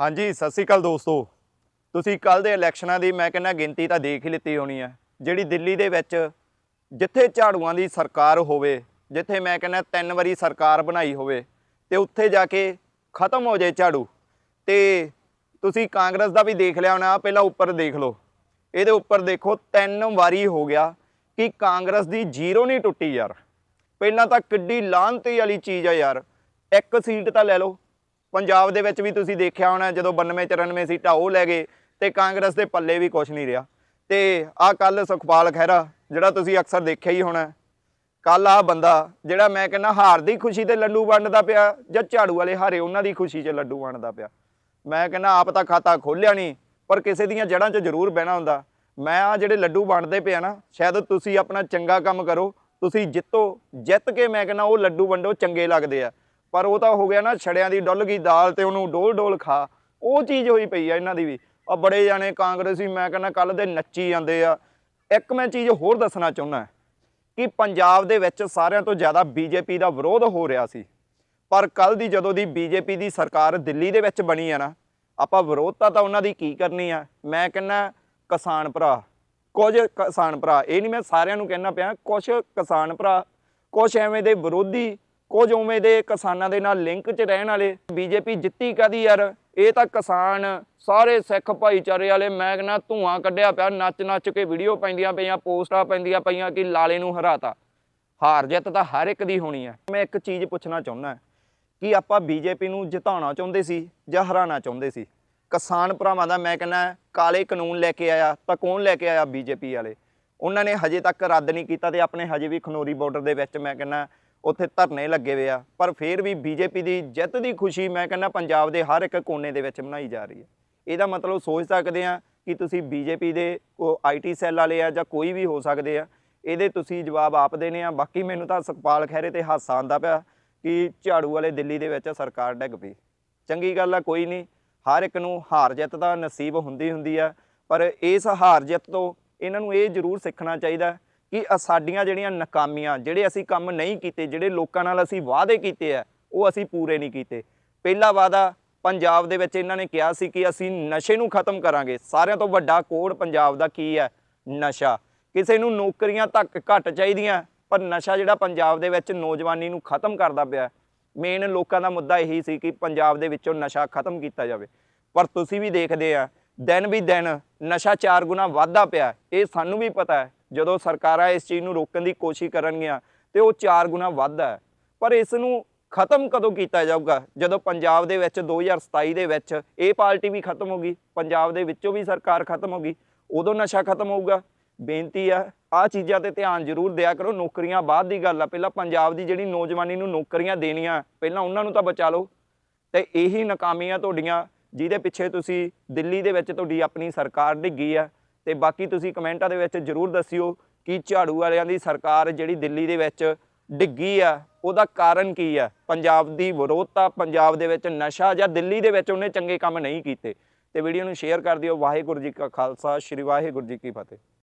ਹਾਂਜੀ, ਸਤਿ ਸ਼੍ਰੀ ਅਕਾਲ ਦੋਸਤੋ। ਤੁਸੀਂ ਕੱਲ ਦੇ ਇਲੈਕਸ਼ਨਾਂ ਦੀ ਮੈਂ ਕਹਿੰਦਾ ਗਿਣਤੀ ਤਾਂ ਦੇਖ ਹੀ ਲਿੱਤੀ ਹੋਣੀ ਹੈ, ਜਿਹੜੀ ਦਿੱਲੀ ਦੇ ਵਿੱਚ ਜਿੱਥੇ ਝਾੜੂਆਂ ਦੀ ਸਰਕਾਰ ਹੋਵੇ, ਜਿੱਥੇ ਮੈਂ ਕਹਿੰਦਾ ਤਿੰਨ ਵਾਰੀ ਸਰਕਾਰ ਬਣਾਈ ਹੋਵੇ, ਤੇ ਉੱਥੇ ਜਾ ਕੇ ਖਤਮ ਹੋ ਜਾਏ ਝਾੜੂ। ਤੇ ਤੁਸੀਂ ਕਾਂਗਰਸ ਦਾ ਵੀ ਦੇਖ ਲਿਆ ਹੋਣਾ ਪਹਿਲਾਂ ਉੱਪਰ ਦੇਖ ਲਓ। ਇਹਦੇ ਉੱਪਰ ਦੇਖੋ, ਤਿੰਨ ਵਾਰੀ ਹੋ ਗਿਆ ਕਿ ਕਾਂਗਰਸ ਦੀ ਜ਼ੀਰੋ ਨਹੀਂ ਟੁੱਟੀ ਯਾਰ। ਪਹਿਲਾਂ ਤਾਂ ਕਿੱਡੀ ਲਾਹਨਤੀ ਵਾਲੀ ਚੀਜ਼ ਆ ਯਾਰ। ਇੱਕ ਸੀਟ ਤਾਂ ਲੈ ਲਓ ਪੰਜਾਬ ਦੇ ਵਿੱਚ ਵੀ ਤੁਸੀਂ ਦੇਖਿਆ ਹੋਣਾ, ਜਦੋਂ 92 94 ਸੀਟਾਂ ਉਹ ਲੈ ਗਏ ਤੇ ਕਾਂਗਰਸ ਦੇ ਪੱਲੇ ਵੀ ਕੁਝ ਨਹੀਂ ਰਿਹਾ। ਤੇ ਆਹ ਕੱਲ ਸੁਖਪਾਲ ਖਹਿਰਾ, ਜਿਹੜਾ ਤੁਸੀਂ ਅਕਸਰ ਦੇਖਿਆ ਹੀ ਹੋਣਾ ਕੱਲ ਆ ਬੰਦਾ, ਜਿਹੜਾ ਮੈਂ ਕਹਿੰਦਾ ਹਾਰ ਦੀ ਖੁਸ਼ੀ ਤੇ ਲੱਡੂ ਵੰਡਦਾ ਪਿਆ ਜਾਂ ਝਾੜੂ ਵਾਲੇ ਹਾਰੇ, ਉਹਨਾਂ ਦੀ ਖੁਸ਼ੀ 'ਚ ਲੱਡੂ ਵੰਡਦਾ ਪਿਆ। ਮੈਂ ਕਹਿੰਦਾ ਆਪ ਤਾਂ ਖਾਤਾ ਖੋਲਿਆ ਨਹੀਂ, ਪਰ ਕਿਸੇ ਦੀਆਂ ਜੜ੍ਹਾਂ 'ਚ ਜ਼ਰੂਰ ਬਹਿਣਾ ਹੁੰਦਾ। ਮੈਂ ਆ ਜਿਹੜੇ ਲੱਡੂ ਵੰਡਦੇ ਪਿਆ ਨਾ, ਸ਼ਾਇਦ ਤੁਸੀਂ ਆਪਣਾ ਚੰਗਾ ਕੰਮ ਕਰੋ, ਤੁਸੀਂ ਜਿੱਤੋ, ਜਿੱਤ ਕੇ ਮੈਂ ਕਹਿੰਦਾ ਉਹ ਲੱਡੂ ਵੰਡੋ ਚੰਗੇ ਲੱਗਦੇ ਆ। ਪਰ ਉਹ ਤਾਂ ਹੋ ਗਿਆ ਨਾ ਛੜਿਆਂ ਦੀ ਡੁੱਲ ਗਈ, ਦਾਲ ਤੇ ਉਹਨੂੰ ਡੋਲ ਡੋਲ ਖਾ। ਉਹ ਚੀਜ਼ ਹੋਈ ਪਈ ਆ ਇਹਨਾਂ ਦੀ ਵੀ। ਆ ਬੜੇ ਜਾਣੇ ਕਾਂਗਰਸੀ, ਮੈਂ ਕਹਿੰਦਾ ਕੱਲ ਦੇ ਨੱਚੀ ਜਾਂਦੇ ਆ। ਇੱਕ ਮੈਂ ਚੀਜ਼ ਹੋਰ ਦੱਸਣਾ ਚਾਹੁੰਦਾ ਕਿ ਪੰਜਾਬ ਦੇ ਵਿੱਚ ਸਾਰਿਆਂ ਤੋਂ ਜ਼ਿਆਦਾ ਬੀਜੇਪੀ ਦਾ ਵਿਰੋਧ ਹੋ ਰਿਹਾ ਸੀ। ਪਰ ਕੱਲ ਦੀ ਜਦੋਂ ਦੀ ਬੀਜੇਪੀ ਦੀ ਸਰਕਾਰ ਦਿੱਲੀ ਦੇ ਵਿੱਚ ਬਣੀ ਆ ਨਾ, ਆਪਾਂ ਵਿਰੋਧਤਾ ਤਾਂ ਉਹਨਾਂ ਦੀ ਕੀ ਕਰਨੀ ਆ? ਮੈਂ ਕਹਿੰਦਾ ਕਿਸਾਨ ਭਰਾ, ਕੁਝ ਕਿਸਾਨ ਭਰਾ, ਇਹ ਨਹੀਂ ਮੈਂ ਸਾਰਿਆਂ ਨੂੰ ਕਹਿਣਾ ਪਿਆ, ਕੁਝ ਕਿਸਾਨ ਭਰਾ, ਕੁਝ ਐਵੇਂ ਦੇ ਵਿਰੋਧੀ ਕੁਝ ਉਵੇਂ ਦੇ ਕਿਸਾਨਾਂ ਦੇ ਨਾਲ ਲਿੰਕ 'ਚ ਰਹਿਣ ਵਾਲੇ ਬੀਜੇਪੀ ਜਿੱਤੀ ਕਾਦੀ ਯਾਰ? ਇਹ ਤਾਂ ਕਿਸਾਨ ਸਾਰੇ ਸਿੱਖ ਭਾਈਚਾਰੇ ਵਾਲੇ ਮੈਂ ਕਹਿੰਦਾ ਧੂਆਂ ਕੱਢਿਆ ਪਿਆ, ਨੱਚ ਨੱਚ ਕੇ ਵੀਡੀਓ ਪੈਂਦੀਆਂ ਪਈਆਂ, ਪੋਸਟਾਂ ਪੈਂਦੀਆਂ ਪਈਆਂ ਕਿ ਲਾਲੇ ਨੂੰ ਹਰਾਤਾ। ਹਾਰ ਜਿੱਤ ਤਾਂ ਹਰ ਇੱਕ ਦੀ ਹੋਣੀ ਹੈ। ਮੈਂ ਇੱਕ ਚੀਜ਼ ਪੁੱਛਣਾ ਚਾਹੁੰਦਾ ਕਿ ਆਪਾਂ ਬੀਜੇਪੀ ਨੂੰ ਜਿਤਾਉਣਾ ਚਾਹੁੰਦੇ ਸੀ ਜਾਂ ਹਰਾਉਣਾ ਚਾਹੁੰਦੇ ਸੀ? ਕਿਸਾਨ ਭਰਾਵਾਂ ਦਾ ਮੈਂ ਕਹਿੰਦਾ, ਕਾਲੇ ਕਾਨੂੰਨ ਲੈ ਕੇ ਆਇਆ ਤਾਂ ਕੌਣ ਲੈ ਕੇ ਆਇਆ ਬੀਜੇਪੀ ਵਾਲੇ? ਉਹਨਾਂ ਨੇ ਹਜੇ ਤੱਕ ਰੱਦ ਨਹੀਂ ਕੀਤਾ ਤੇ ਆਪਣੇ ਹਜੇ ਵੀ ਖਨੋਰੀ ਬਾਰਡਰ ਦੇ ਵਿੱਚ ਮੈਂ ਕਹਿੰਦਾ ਉੱਥੇ ਧਰਨੇ ਲੱਗੇ ਹੋਏ ਆ। ਪਰ ਫਿਰ ਵੀ ਬੀਜੇਪੀ ਦੀ ਜਿੱਤ ਦੀ ਖੁਸ਼ੀ ਮੈਂ ਕਹਿੰਦਾ ਪੰਜਾਬ ਦੇ ਹਰ ਇੱਕ ਕੋਨੇ ਦੇ ਵਿੱਚ ਮਨਾਈ ਜਾ ਰਹੀ ਹੈ। ਇਹਦਾ ਮਤਲਬ ਸੋਚ ਸਕਦੇ ਆ ਕਿ ਤੁਸੀਂ ਬੀਜੇਪੀ ਦੇ ਉਹ ਆਈਟੀ ਸੈੱਲ ਵਾਲੇ ਆ ਜਾਂ ਕੋਈ ਵੀ ਹੋ ਸਕਦੇ ਆ, ਇਹਦੇ ਤੁਸੀਂ ਜਵਾਬ ਆਪ ਦੇਣੇ ਆ। ਬਾਕੀ ਮੈਨੂੰ ਤਾਂ ਸੁਖਪਾਲ ਖਹਿਰੇ ਤੇ ਹਾਸਾ ਆਉਂਦਾ ਪਿਆ ਕਿ ਝਾੜੂ ਵਾਲੇ ਦਿੱਲੀ ਦੇ ਵਿੱਚ ਸਰਕਾਰ ਡਿੱਗ ਪਈ। ਚੰਗੀ ਗੱਲ ਆ, ਕੋਈ ਨਹੀਂ। ਹਰ ਇੱਕ ਨੂੰ ਹਾਰ ਜਿੱਤ ਦਾ ਨਸੀਬ ਹੁੰਦੀ ਹੁੰਦੀ ਆ, ਪਰ ਇਸ ਹਾਰ ਜਿੱਤ ਤੋਂ ਇਹਨਾਂ ਨੂੰ ਇਹ ਜ਼ਰੂਰ ਸਿੱਖਣਾ ਚਾਹੀਦਾ ਕਿ ਸਾਡੀਆਂ ਜਿਹੜੀਆਂ ਨਾਕਾਮੀਆਂ, ਜਿਹੜੇ ਅਸੀਂ ਕੰਮ ਨਹੀਂ ਕੀਤੇ, ਜਿਹੜੇ ਲੋਕਾਂ ਨਾਲ ਅਸੀਂ ਵਾਅਦੇ ਕੀਤੇ ਆ, ਉਹ ਅਸੀਂ ਪੂਰੇ ਨਹੀਂ ਕੀਤੇ। ਪਹਿਲਾ ਵਾਅਦਾ ਪੰਜਾਬ ਦੇ ਵਿੱਚ ਇਹਨਾਂ ਨੇ ਕਿਹਾ ਸੀ ਕਿ ਅਸੀਂ ਨਸ਼ੇ ਨੂੰ ਖਤਮ ਕਰਾਂਗੇ। ਸਾਰਿਆਂ ਤੋਂ ਵੱਡਾ ਕੋੜ ਪੰਜਾਬ ਦਾ ਕੀ ਹੈ? ਨਸ਼ਾ। ਕਿਸੇ ਨੂੰ ਨੌਕਰੀਆਂ ਤੱਕ ਘੱਟ ਚਾਹੀਦੀਆਂ, ਪਰ ਨਸ਼ਾ ਜਿਹੜਾ ਪੰਜਾਬ ਦੇ ਵਿੱਚ ਨੌਜਵਾਨੀ ਨੂੰ ਖਤਮ ਕਰਦਾ ਪਿਆ ਮੇਨ ਲੋਕਾਂ ਦਾ ਮੁੱਦਾ ਇਹੀ ਸੀ ਕਿ ਪੰਜਾਬ ਦੇ ਵਿੱਚੋਂ ਨਸ਼ਾ ਖਤਮ ਕੀਤਾ ਜਾਵੇ। ਪਰ ਤੁਸੀਂ ਵੀ ਦੇਖਦੇ ਆ, ਦਿਨ ਵੀ ਦਿਨ ਨਸ਼ਾ ਚਾਰ ਗੁਣਾ ਵੱਧਦਾ ਪਿਆ। ਇਹ ਸਾਨੂੰ ਵੀ ਪਤਾ ਹੈ ਜਦੋਂ ਸਰਕਾਰਾਂ ਇਸ ਚੀਜ਼ ਨੂੰ ਰੋਕਣ ਦੀ ਕੋਸ਼ਿਸ਼ ਕਰਨਗੀਆਂ ਤੇ ਉਹ ਚਾਰ ਗੁਣਾ ਵੱਧਦਾ ਹੈ। ਪਰ ਇਸ ਨੂੰ ਖਤਮ ਕਦੋਂ ਕੀਤਾ ਜਾਊਗਾ? ਜਦੋਂ ਪੰਜਾਬ ਦੇ ਵਿੱਚ 2027 ਦੇ ਵਿੱਚ ਇਹ ਪਾਰਟੀ ਵੀ ਖਤਮ ਹੋ ਗਈ, ਪੰਜਾਬ ਦੇ ਵਿੱਚੋਂ ਵੀ ਸਰਕਾਰ ਖਤਮ ਹੋ ਗਈ, ਉਦੋਂ ਨਸ਼ਾ ਖਤਮ ਹੋਊਗਾ। ਬੇਨਤੀ ਆ ਆ ਚੀਜ਼ਾਂ ਤੇ ਧਿਆਨ ਜ਼ਰੂਰ ਦਿਆ ਕਰੋ। ਨੌਕਰੀਆਂ ਬਾਅਦ ਦੀ ਗੱਲ ਆ, ਪਹਿਲਾਂ ਪੰਜਾਬ ਦੀ ਜਿਹੜੀ ਨੌਜਵਾਨੀ ਨੂੰ ਨੌਕਰੀਆਂ ਦੇਣੀਆਂ, ਪਹਿਲਾਂ ਉਹਨਾਂ ਨੂੰ ਤਾਂ ਬਚਾ ਲਓ। ਤੇ ਇਹੀ ਨਾਕਾਮੀਆਂ ਤੁਹਾਡੀਆਂ, ਜਿਹਦੇ ਪਿੱਛੇ ਤੁਸੀਂ ਦਿੱਲੀ ਦੇ ਵਿੱਚ ਤੁਹਾਡੀ ਆਪਣੀ ਸਰਕਾਰ ਡਿੱਗੀ ਆ। ਤੇ ਬਾਕੀ ਤੁਸੀਂ ਕਮੈਂਟਾਂ ਦੇ ਵਿੱਚ ਜਰੂਰ ਦੱਸਿਓ ਕਿ ਝਾੜੂ ਵਾਲਿਆਂ ਦੀ ਸਰਕਾਰ ਜਿਹੜੀ ਦਿੱਲੀ ਦੇ ਵਿੱਚ ਡਿੱਗੀ ਆ, ਉਹਦਾ ਕਾਰਨ ਕੀ ਆ? ਪੰਜਾਬ ਦੀ ਵਿਰੋਧਤਾ, ਪੰਜਾਬ ਦੇ ਵਿੱਚ ਨਸ਼ਾ ਜਾਂ ਦਿੱਲੀ ਦੇ ਵਿੱਚ ਉਹਨੇ ਚੰਗੇ ਕੰਮ ਨਹੀਂ ਕੀਤੇ। ਤੇ ਵੀਡੀਓ ਨੂੰ ਸ਼ੇਅਰ ਕਰ ਦਿਓ। ਵਾਹਿਗੁਰੂ ਜੀ ਕਾ ਖਾਲਸਾ, ਸ੍ਰੀ ਵਾਹਿਗੁਰੂ ਜੀ ਕੀ ਫਤਿਹ।